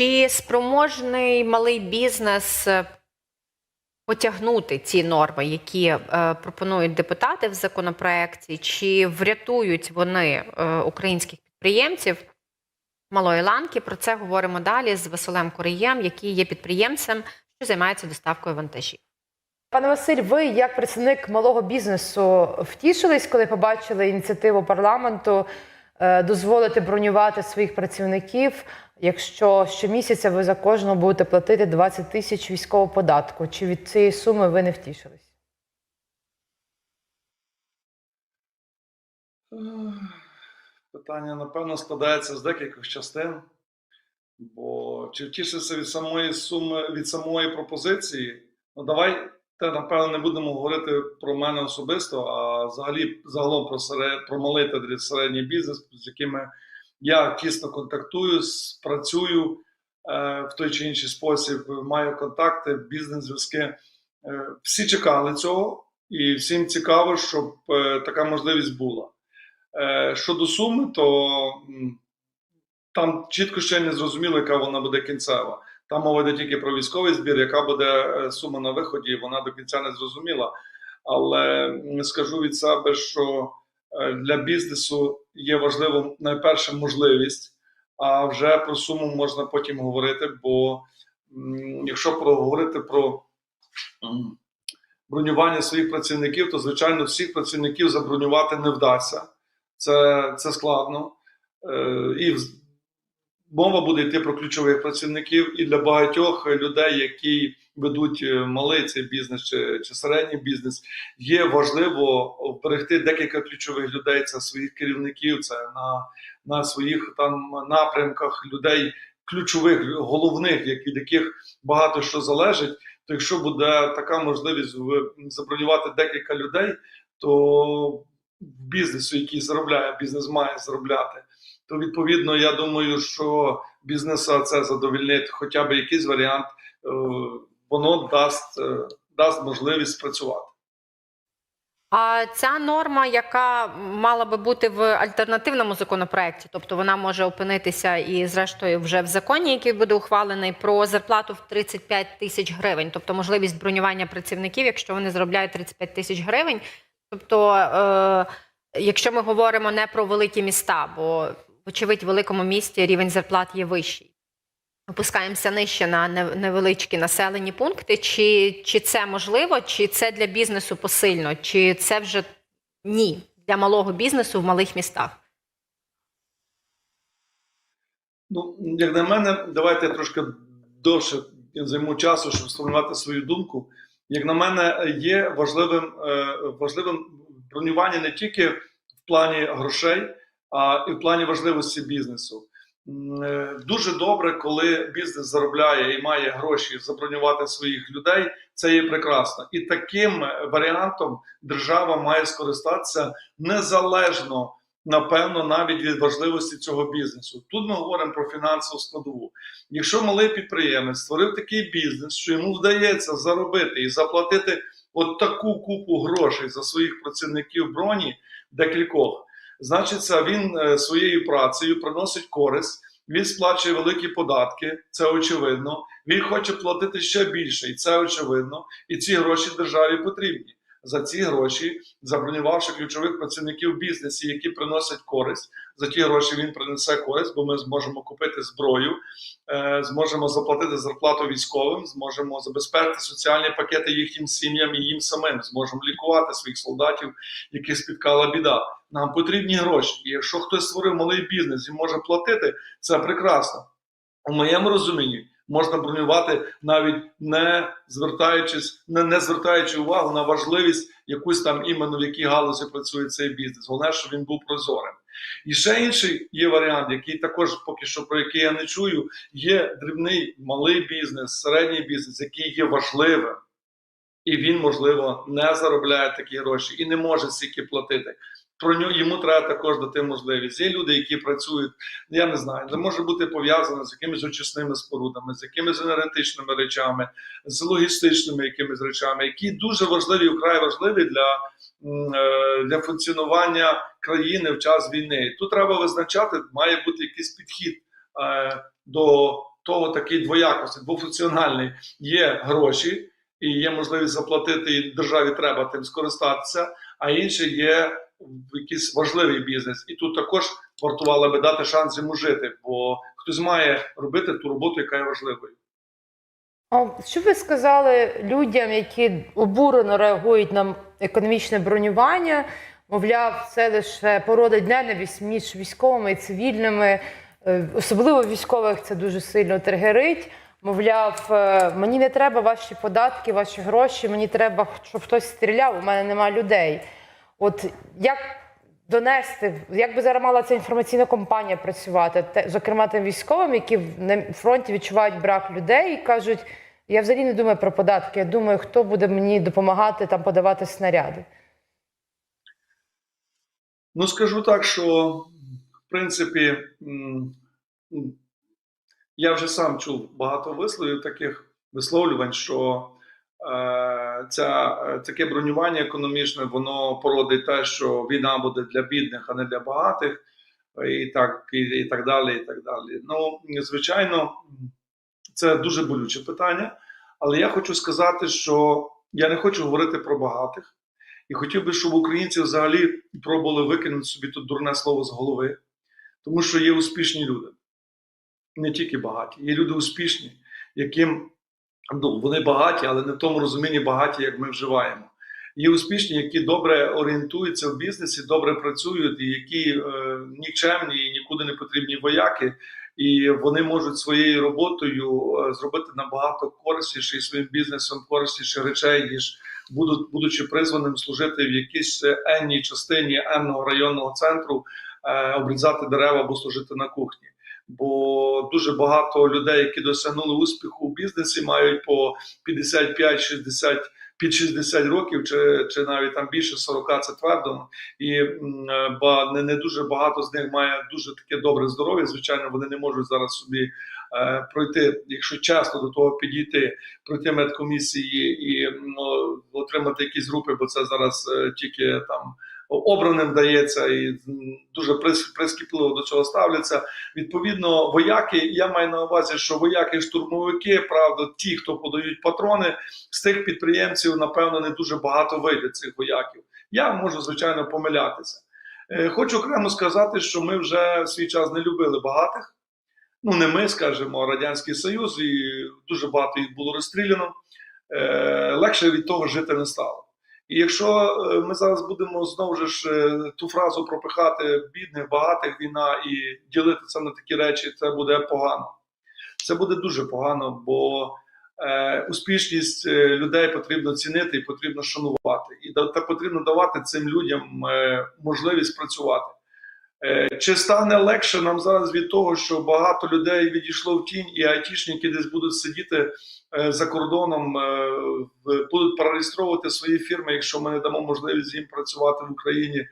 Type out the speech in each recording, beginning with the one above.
Чи спроможний малий бізнес е, потягнути ці норми, які е, пропонують депутати в законопроекті, чи врятують вони е, українських підприємців малої ланки? Про це говоримо далі з Василем Курієм, який є підприємцем, що займається доставкою вантажів. Пане Василь, ви як представник малого бізнесу втішились, коли побачили ініціативу парламенту дозволити бронювати своїх працівників, якщо щомісяця ви за кожного будете платити 20 тисяч військового податку? Чи від цієї суми ви не втішились? Питання, напевно, складається з декількох частин. Бо чи втішився від самої суми, від самої пропозиції? Ну, давайте, напевно, не будемо говорити про мене особисто, а взагалі загалом про, серед, про малий та середній бізнес, з якими я тісно контактую, працюю е, в той чи інший спосіб, маю контакти, бізнес-зв'язки. Е, всі чекали цього, і всім цікаво, щоб е, така можливість була. Е, Щодо суми, то м, там чітко ще не зрозуміло, яка вона буде кінцева. Там мова йде тільки про військовий збір, яка буде е, сума на виході, вона до кінця не зрозуміла. Але скажу від себе, що е, для бізнесу є важливо найперше можливість, а вже про суму можна потім говорити. Бо якщо проговорити про бронювання своїх працівників, то звичайно всіх працівників забронювати не вдасться. Це, це складно. Е, і мова буде йти про ключових працівників і для багатьох людей, які ведуть е, малий цей бізнес чи, чи середній бізнес, є важливо вберегти декілька ключових людей. Це своїх керівників, це на, на своїх там напрямках людей ключових, головних, як від яких багато що залежить. То якщо буде така можливість забронювати декілька людей, то в бізнесу, який заробляє, бізнес має заробляти, то відповідно я думаю, що бізнеса це задовільнить хоча б якийсь варіант, е, воно дасть, е, дасть можливість спрацювати. А ця норма, яка мала би бути в альтернативному законопроекті, тобто вона може опинитися і, зрештою, вже в законі, який буде ухвалений, про зарплату в 35 тисяч гривень, тобто можливість бронювання працівників, якщо вони заробляють 35 тисяч гривень. Тобто, е, якщо ми говоримо не про великі міста, бо, вочевидь, в великому місті рівень зарплат є вищий. Опускаємося нижче на невеличкі населені пункти. Чи, чи це можливо, чи це для бізнесу посильно, чи це вже ні для малого бізнесу в малих містах? Ну, як на мене, давайте я трошки довше займу часу, щоб сформувати свою думку. Як на мене, є важливим, е, важливим бронювання не тільки в плані грошей, і в плані важливості бізнесу. Е, Дуже добре, коли бізнес заробляє і має гроші забронювати своїх людей. Це є прекрасно. І таким варіантом держава має скористатися незалежно напевно, навіть від важливості цього бізнесу. Тут ми говоримо про фінансову складову. Якщо малий підприємець створив такий бізнес, що йому вдається заробити і заплатити от таку купу грошей за своїх працівників броні, декількох, значить, це він е, своєю працею приносить користь. Він сплачує великі податки, це очевидно. Він хоче платити ще більше, і це очевидно. І ці гроші державі потрібні за ці гроші, забронювавши ключових працівників в бізнесі, які приносять користь. За ті гроші він принесе користь, бо ми зможемо купити зброю, е, зможемо заплатити зарплату військовим, зможемо забезпечити соціальні пакети їхнім сім'ям і їм самим, зможемо лікувати своїх солдатів, яких спіткала біда. Нам потрібні гроші. І якщо хтось створив малий бізнес і може платити, це прекрасно. У моєму розумінні можна бронювати навіть не звертаючись, не, не звертаючи увагу на важливість якусь там іменно в якій галузі працює цей бізнес. Головне, щоб він був прозорим. І ще інший є варіант, який також поки що про який я не чую. Є дрібний малий бізнес, середній бізнес, який є важливим. І він, можливо, не заробляє такі гроші і не може стільки платити. Про нього йому треба також дати можливість. Є люди, які працюють, я не знаю, це може бути пов'язано з якимись очисними спорудами, з якимись енергетичними речами, з логістичними якимись речами, які дуже важливі, вкрай важливі для, е, для функціонування країни в час війни. Тут треба визначати, має бути якийсь підхід е, до того такий двоякості, двофункціональний. Є гроші і є можливість заплатити, і державі треба тим скористатися, а інше є якийсь важливий бізнес. І тут також вартувало би дати шанс йому жити, бо хтось має робити ту роботу, яка є важливою. А що ви сказали людям, які обурено реагують на економічне бронювання? Мовляв, це лише породить ненависть між військовими і цивільними, Е, особливо військових це дуже сильно тригерить. Мовляв, е, мені не треба ваші податки, ваші гроші, мені треба, щоб хтось стріляв, у мене немає людей. От як донести, як би зараз мала ця інформаційна кампанія працювати, те, зокрема тим військовим, які на фронті відчувають брак людей і кажуть, я взагалі не думаю про податки, я думаю, хто буде мені допомагати там подавати снаряди. Ну, скажу так, що в принципі я вже сам чув багато висловів таких висловлювань, що е, ця, е, таке бронювання економічне воно породить те, що війна буде для бідних, а не для багатих, і так, і, і так далі. І так далі. Ну, звичайно, це дуже болюче питання, але я хочу сказати, що я не хочу говорити про багатих. І хотів би, щоб українці взагалі пробували викинути собі тут дурне слово з голови, тому що є успішні люди, не тільки багаті, є люди успішні, яким ну, вони багаті, але не в тому розумінні багаті, як ми вживаємо. Є успішні, які добре орієнтуються в бізнесі, добре працюють, і які е, нікчемні і нікуди не потрібні вояки, і вони можуть своєю роботою е, зробити набагато корисніше і своїм бізнесом корисніше речей, ніж будуть, будучи призваним служити в якійсь е, енній частині енного районного центру, е, обрізати дерева або служити на кухні. Бо дуже багато людей, які досягнули успіху у бізнесі, мають по 55-60 під 60 років, чи, чи навіть там більше 40, це твердо. І е, ба, не, не дуже багато з них має дуже таке добре здоров'я. Звичайно, вони не можуть зараз собі е, пройти, якщо чесно до того підійти, пройти медкомісії і ну, отримати якісь групи, бо це зараз е, тільки там обраним дається і дуже прискіпливо до цього ставляться. Відповідно, вояки, я маю на увазі, що вояки штурмовики, правда, ті, хто подають патрони, з тих підприємців, напевно, не дуже багато вийде цих вояків. Я можу, звичайно, помилятися. Е, Хочу окремо сказати, що ми вже в свій час не любили багатих. Ну, не ми, скажімо, Радянський Союз, і дуже багато їх було розстріляно. Е, Легше від того жити не стало. І якщо е, ми зараз будемо знову ж е, ту фразу пропихати бідних, багатих війна і ділити це на такі речі, це буде погано. Це буде дуже погано, бо е, успішність е, людей потрібно цінити і потрібно шанувати. І потрібно давати цим людям можливість працювати. Е, Чи стане легше нам зараз від того, що багато людей відійшло в тінь, і айтішники десь будуть сидіти е, за кордоном, е, будуть перереєстровувати свої фірми, якщо ми не дамо можливість їм працювати в Україні?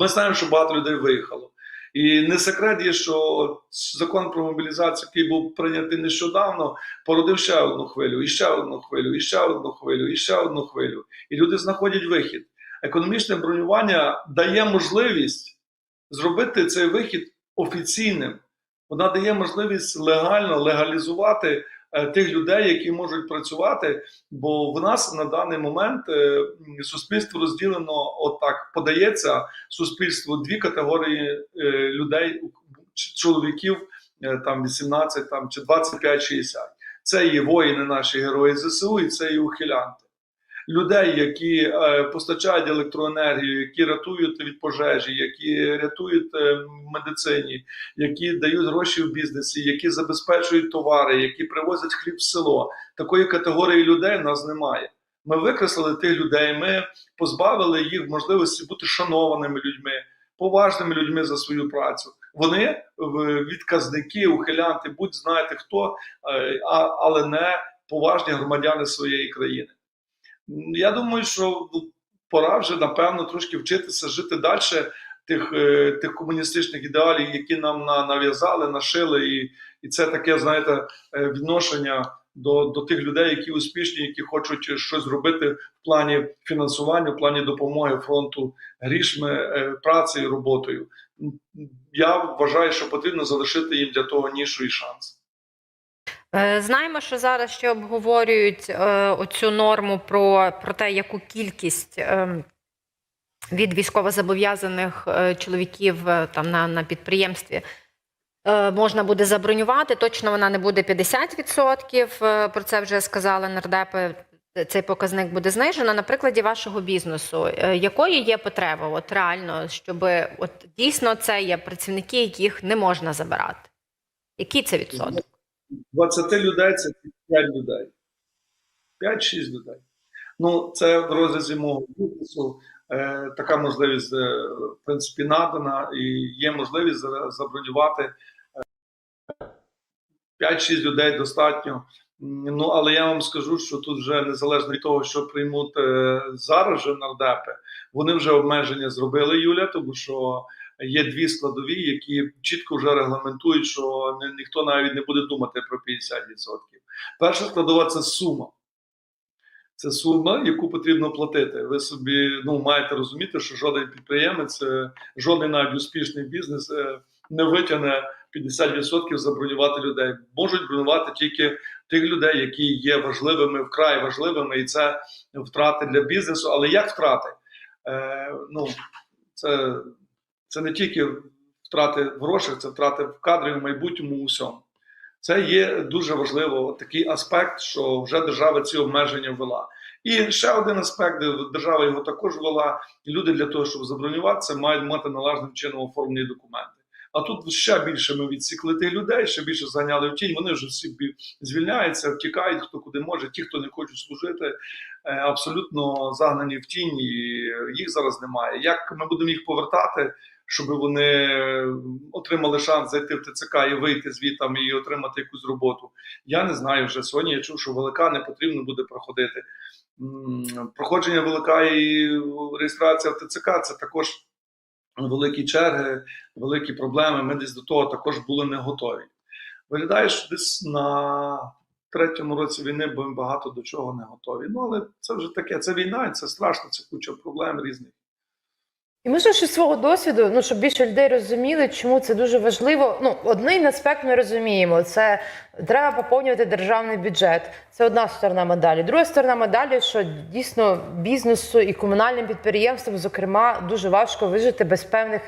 Ми знаємо, що багато людей виїхало. І не секрет є, що закон про мобілізацію, який був прийнятий нещодавно, породив ще одну хвилю, і ще одну хвилю, і ще одну хвилю, і ще одну хвилю. І люди знаходять вихід. Економічне бронювання дає можливість зробити цей вихід офіційним. Вона дає можливість легально легалізувати е, тих людей, які можуть працювати. Бо в нас на даний момент е, суспільство розділено, отак подається суспільству дві категорії е, людей, чоловіків там 18 там, чи 25-60. Це є воїни, наші герої ЗСУ, і це є ухилянти. Людей, які е, постачають електроенергію, які рятують від пожежі, які рятують е, в медицині, які дають гроші в бізнесі, які забезпечують товари, які привозять хліб в село. Такої категорії людей в нас немає. Ми викреслили тих людей, ми позбавили їх можливості бути шанованими людьми, поважними людьми за свою працю. Вони відказники, ухилянти, будь знаєте хто, е, але не поважні громадяни своєї країни. Я думаю, що ну, пора вже напевно трошки вчитися жити далі тих, е, тих комуністичних ідеалів, які нам на, нав'язали, нашили, і, і це таке, знаєте, е, відношення до, до тих людей, які успішні, які хочуть щось зробити в плані фінансування, в плані допомоги фронту грішми, е, працею, роботою. Я вважаю, що потрібно залишити їм для того нішу і шанс. Е, Знаємо, що зараз ще обговорюють е, оцю норму про, про те, яку кількість е, від військовозобов'язаних чоловіків там на, на підприємстві можна буде забронювати. Точно вона не буде 50%. е, Про це вже сказали нардепи. Цей показник буде знижено. На прикладі вашого бізнесу, якою є потреба, от реально, щоб от дійсно це є працівники, яких не можна забирати? Який це відсоток? 20 людей це 5 людей. 5-6 людей. Ну, це в розрізі мого бізнесу. Е, така можливість, е, в принципі, надана, і є можливість за- забронювати е, 5-6 людей достатньо. Ну, але я вам скажу, що тут вже незалежно від того, що приймуть е, зараз же нардепи, вони вже обмеження зробили, Юля, тому що є дві складові, які чітко вже регламентують, що ні- ніхто навіть не буде думати про 50%. Перша складова це сума. Це сума, яку потрібно платити. Ви собі ну, маєте розуміти, що жоден підприємець, е, жоден навіть успішний бізнес е, не витягне 50% забронювати людей. Можуть бронювати тільки тих людей, які є важливими, вкрай важливими, і це втрати для бізнесу. Але як втрати? Е, ну, це, це не тільки втрати в грошах, це втрати в кадрі в майбутньому у всьому. Це є дуже важливо такий аспект, що вже держава ці обмеження ввела. І ще один аспект, де держава його також ввела. Люди для того, щоб забронюватися, мають мати належним чином оформлені документи. А тут ще більше ми відсікли тих людей, ще більше заняли в тінь. Вони вже всі звільняються, втікають, хто куди може. Ті, хто не хочуть служити, е, абсолютно загнані в тінь, і їх зараз немає. Як ми будемо їх повертати, щоб вони отримали шанс зайти в ТЦК і вийти звітам і отримати якусь роботу? Я не знаю вже сьогодні. Я чув, що велика не потрібно буде проходити. Проходження велика і реєстрація в ТЦК це також великі черги, великі проблеми. Ми десь до того також були не готові. Виглядає, що десь на третьому році війни будемо багато до чого не готові. Ну але це вже таке. Це війна, це страшно, це куча проблем різних. І може ще свого досвіду, ну щоб більше людей розуміли, чому це дуже важливо. Ну, один аспект ми розуміємо: це треба поповнювати державний бюджет. Це одна сторона медалі. Друга сторона медалі, що дійсно бізнесу і комунальним підприємствам, зокрема, дуже важко вижити без певних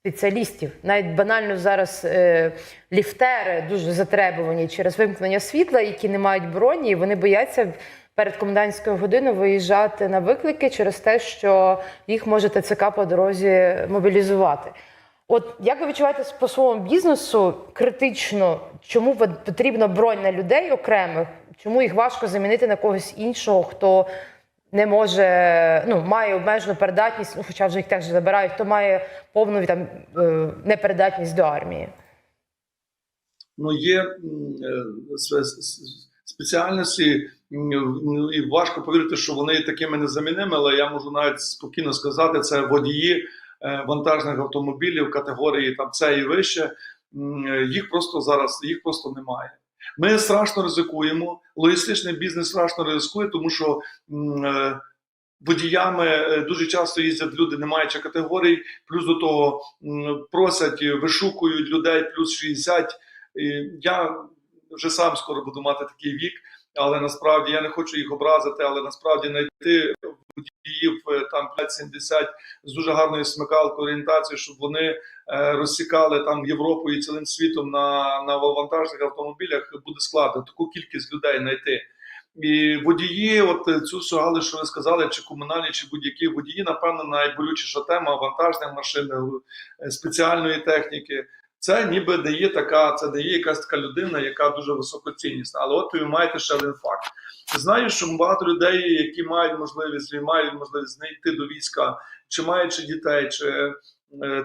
спеціалістів. Навіть банально зараз е, ліфтери дуже затребувані через вимкнення світла, які не мають броні, і вони бояться перед комендантською годиною виїжджати на виклики через те, що їх може ТЦК по дорозі мобілізувати. От як ви відчуваєте по своєму бізнесу критично, чому потрібна бронь на людей окремих? Чому їх важко замінити на когось іншого, хто не може, ну має обмежену передатність, ну хоча вже їх теж забирають, хто має повну там е, непередатність до армії? ну, є е, спеціальності, ну, і важко повірити, що вони такими незамінними, але я можу навіть спокійно сказати, це водії е, вантажних автомобілів категорії там С і вище. Їх просто зараз їх просто немає. Ми страшно ризикуємо. Логістичний бізнес страшно ризикує, тому що е, водіями е, дуже часто їздять люди, не маючи категорій, плюс до того просять, вишукують людей плюс 60. Я вже сам скоро буду мати такий вік, але насправді я не хочу їх образити, але насправді знайти водіїв е, там 5-70 з дуже гарною смикалкою орієнтацією, щоб вони е, розсікали там Європу і цілим світом на, на вантажних автомобілях, буде складно таку кількість людей знайти. І водії, от е, цю галузь, що ви сказали, чи комунальні, чи будь-які водії, напевно, найболючіша тема вантажних машин, спеціальної техніки. Це ніби дає така, це дає якась така людина, яка дуже високоціннісна. Але от ви маєте ще один факт. Знаю, що багато людей, які мають можливість мають можливість знайти до війська, чи маючи дітей, чи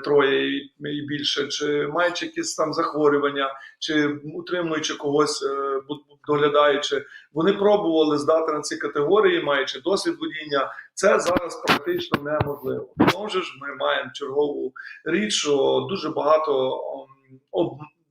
троє і, більше, чи маючи якісь там захворювання, чи утримуючи когось, е, доглядаючи, вони пробували здати на ці категорії, маючи досвід водіння. Це зараз практично неможливо. Тому ж ми маємо чергову річ, що дуже багато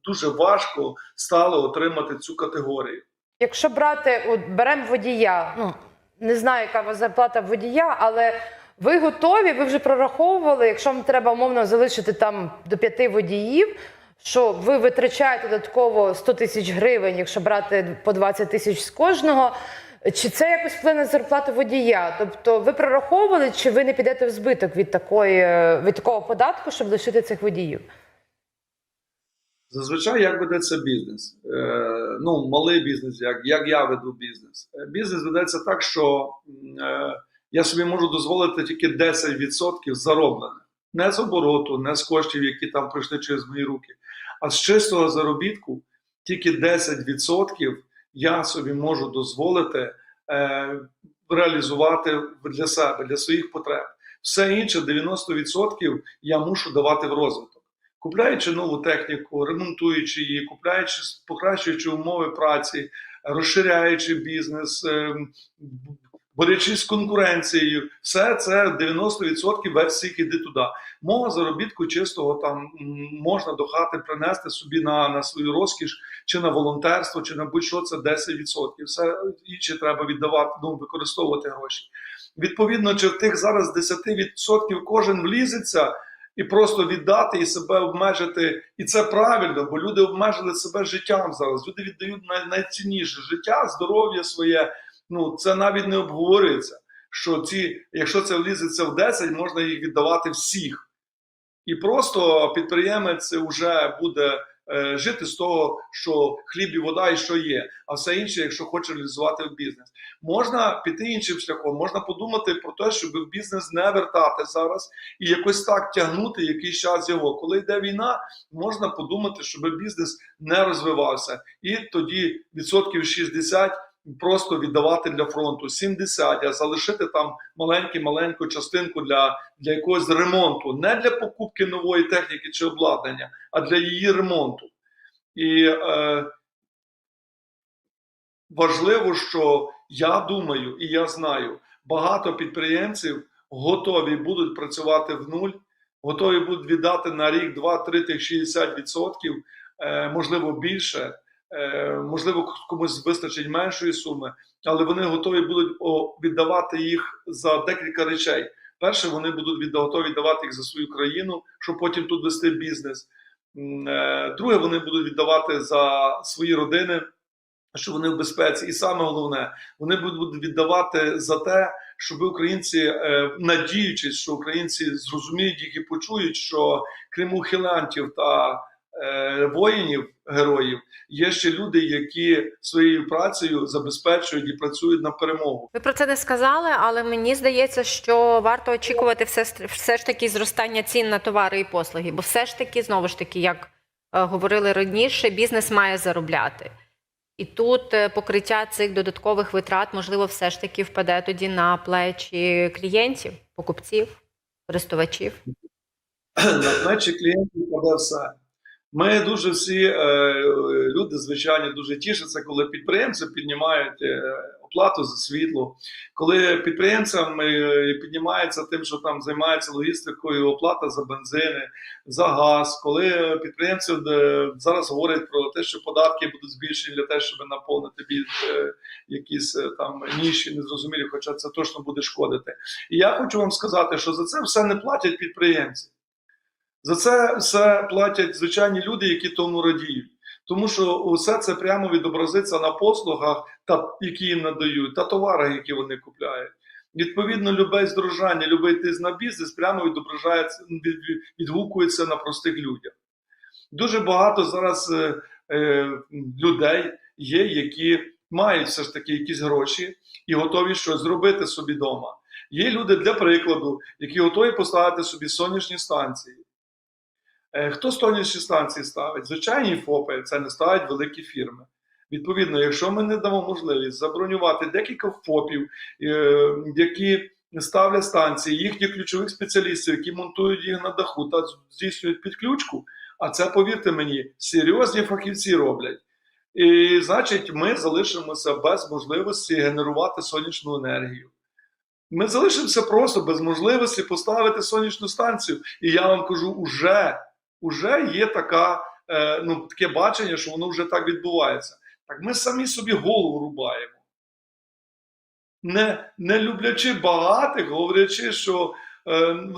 дуже важко стало отримати цю категорію. Якщо брати, от беремо водія, ну не знаю, яка вас зарплата водія, але ви готові, ви вже прораховували, якщо вам треба умовно залишити там до п'яти водіїв, що ви витрачаєте додатково 100 тисяч гривень, якщо брати по 20 тисяч з кожного. Чи це якось вплине на зарплату водія? Тобто ви прораховували, чи ви не підете в збиток від такої від такого податку, щоб лишити цих водіїв? Зазвичай як ведеться бізнес? Е, ну, малий бізнес, як, як я веду бізнес. Е, Бізнес ведеться так, що е, я собі можу дозволити тільки 10% зароблене. Не з обороту, не з коштів, які там пройшли через мої руки, а з чистого заробітку тільки 10% я собі можу дозволити е, реалізувати для себе, для своїх потреб. Все інше 90% я мушу давати в розвиток купляючи нову техніку, ремонтуючи її, купляючи, покращуючи умови праці, розширяючи бізнес, ем, борючись з конкуренцією, все це 90% весь всіх іде туди. Мова заробітку чистого там можна до хати принести собі на, на свою розкіш, чи на волонтерство, чи на будь-що це 10%. Все інше треба віддавати, ну використовувати гроші. Відповідно, чи в тих зараз 10% кожен влізеться і просто віддати і себе обмежити. І це правильно, бо люди обмежили себе життям зараз. Люди віддають найцінніше життя, здоров'я своє. Ну це навіть не обговорюється. Що ці, якщо це влізеться в 10, можна їх віддавати всіх. І просто підприємець вже буде е, жити з того, що хліб і вода і що є, а все інше, якщо хоче реалізувати в бізнес. Можна піти іншим шляхом, можна подумати про те, щоб в бізнес не вертати зараз і якось так тягнути якийсь час його. Коли йде війна, можна подумати, щоб бізнес не розвивався, і тоді відсотків 60 просто віддавати для фронту, 70, а залишити там маленьку-маленьку частинку для, для якогось ремонту, не для покупки нової техніки чи обладнання, а для її ремонту. І е, важливо, що я думаю і я знаю, багато підприємців готові будуть працювати в нуль, готові будуть віддати на рік 2-3 тих 60%, е, можливо більше, можливо, комусь вистачить меншої суми, але вони готові будуть віддавати їх за декілька речей. Перше, вони будуть готові віддавати їх за свою країну, щоб потім тут вести бізнес. Е, Друге, вони будуть віддавати за свої родини, що вони в безпеці. І саме головне, вони будуть віддавати за те, щоб українці, е, надіючись, що українці зрозуміють їх і почують, що крім ухилянтів та е, воїнів, героїв, є ще люди, які своєю працею забезпечують і працюють на перемогу. Ви про це не сказали, але мені здається, що варто очікувати все, все ж таки зростання цін на товари і послуги, бо все ж таки, знову ж таки, як е, говорили раніше, бізнес має заробляти. І тут е, покриття цих додаткових витрат, можливо, все ж таки впаде тоді на плечі клієнтів, покупців, користувачів. на плечі клієнтів паде все. Ми дуже всі е, люди, звичайно, дуже тішаться, коли підприємці піднімають е, оплату за світло, коли підприємцям е, піднімається тим, що там займаються логістикою, оплата за бензини, за газ, коли підприємці е, зараз говорять про те, що податки будуть збільшені для того, щоб наповнити е, якісь е, там ніші незрозумілі, хоча це точно буде шкодити. І я хочу вам сказати, що за це все не платять підприємці. За це все платять звичайні люди, які тому радіють. Тому що усе це прямо відобразиться на послугах, та, які їм надають, та товарах, які вони купляють. Відповідно, любе здорожання, любий тиск на бізнес прямо відображається, від- від- відгукується на простих людях. Дуже багато зараз е, е, людей є, які мають все ж таки якісь гроші і готові щось зробити собі вдома. Є люди, для прикладу, які готові поставити собі сонячні станції. Е, Хто сонячні станції ставить? Звичайні ФОПи, це не ставлять великі фірми. Відповідно, якщо ми не дамо можливість забронювати декілька ФОПів, е, які ставлять станції, їхніх ключових спеціалістів, які монтують їх на даху та здійснюють підключку, а це, повірте мені, серйозні фахівці роблять. І значить, ми залишимося без можливості генерувати сонячну енергію. Ми залишимося просто без можливості поставити сонячну станцію. І я вам кажу, уже, уже є така, е, ну, таке бачення, що воно вже так відбувається. Так ми самі собі голову рубаємо. Не, не люблячи багатих, говорячи, що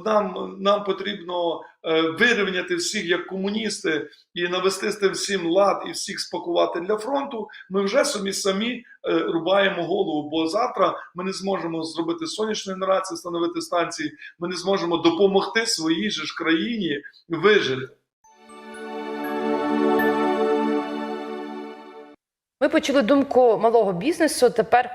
нам, нам потрібно е, вирівняти всіх як комуністи і навести з тим всім лад і всіх спакувати для фронту. Ми вже самі самі е, рубаємо голову. Бо завтра ми не зможемо зробити сонячну генерацію, встановити станції. Ми не зможемо допомогти своїй же ж країні вижити. Ми почули думку малого бізнесу. Тепер хоч